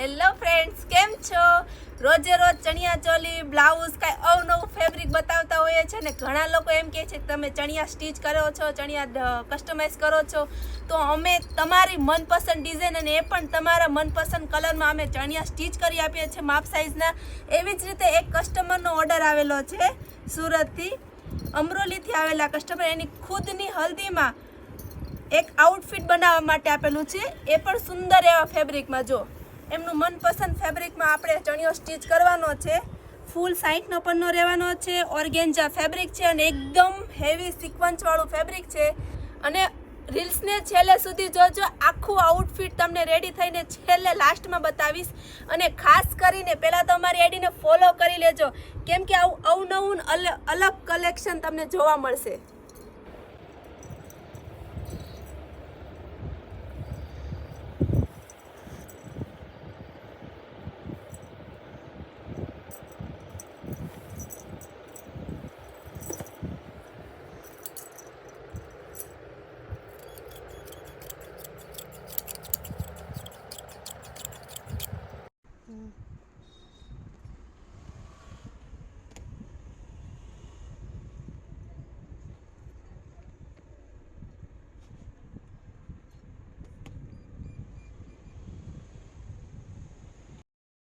Hello friends કેમ છો? રોજે રોજ ચણિયા ચોલી, બ્લાઉઝ, કાંઈ અવનવું ફેબ્રિક બતાવતા હોઈએ છે ને ઘણા લોકો એમ કહે છે કે તમે ચણિયા સ્ટીચ કરો છો, ચણિયા કસ્ટમાઇઝ કરો છો. તો અમે તમારી મનપસંદ ડિઝાઇન અને એ પણ તમારા મનપસંદ કલરમાં અમે ચણિયા સ્ટીચ કરી આપીએ છીએ માપ સાઇઝના એવી જ રીતે એક કસ્ટમરનો ઓર્ડર આવેલો છે સુરતથી. અમરોલીથી આવેલા કસ્ટમર એની ખુદની હલ્દીમાં એક આઉટફિટ બનાવવા માટે આપેલું છે. એ પણ સુંદર એવા ફેબ્રિકમાં જો. એમનું મનપસંદ ફેબ્રિકમાં આપણે ચણિયો સ્ટીચ કરવાનો છે. ફૂલ સાઈઠનો પન્નો રહેવાનો છે. ઓર્ગેન્જા ફેબ્રિક છે અને એકદમ હેવી સિક્વન્સવાળું ફેબ્રિક છે. અને રીલ્સને છેલ્લે સુધી જોજો. આખું આઉટફિટ તમને રેડી થઈને છેલ્લે લાસ્ટમાં બતાવીશ. અને ખાસ કરીને પહેલાં તો અમારી આઈડીને ફોલો કરી લેજો. કેમ કે આવું અવનવું અલગ અલગ કલેક્શન તમને જોવા મળશે.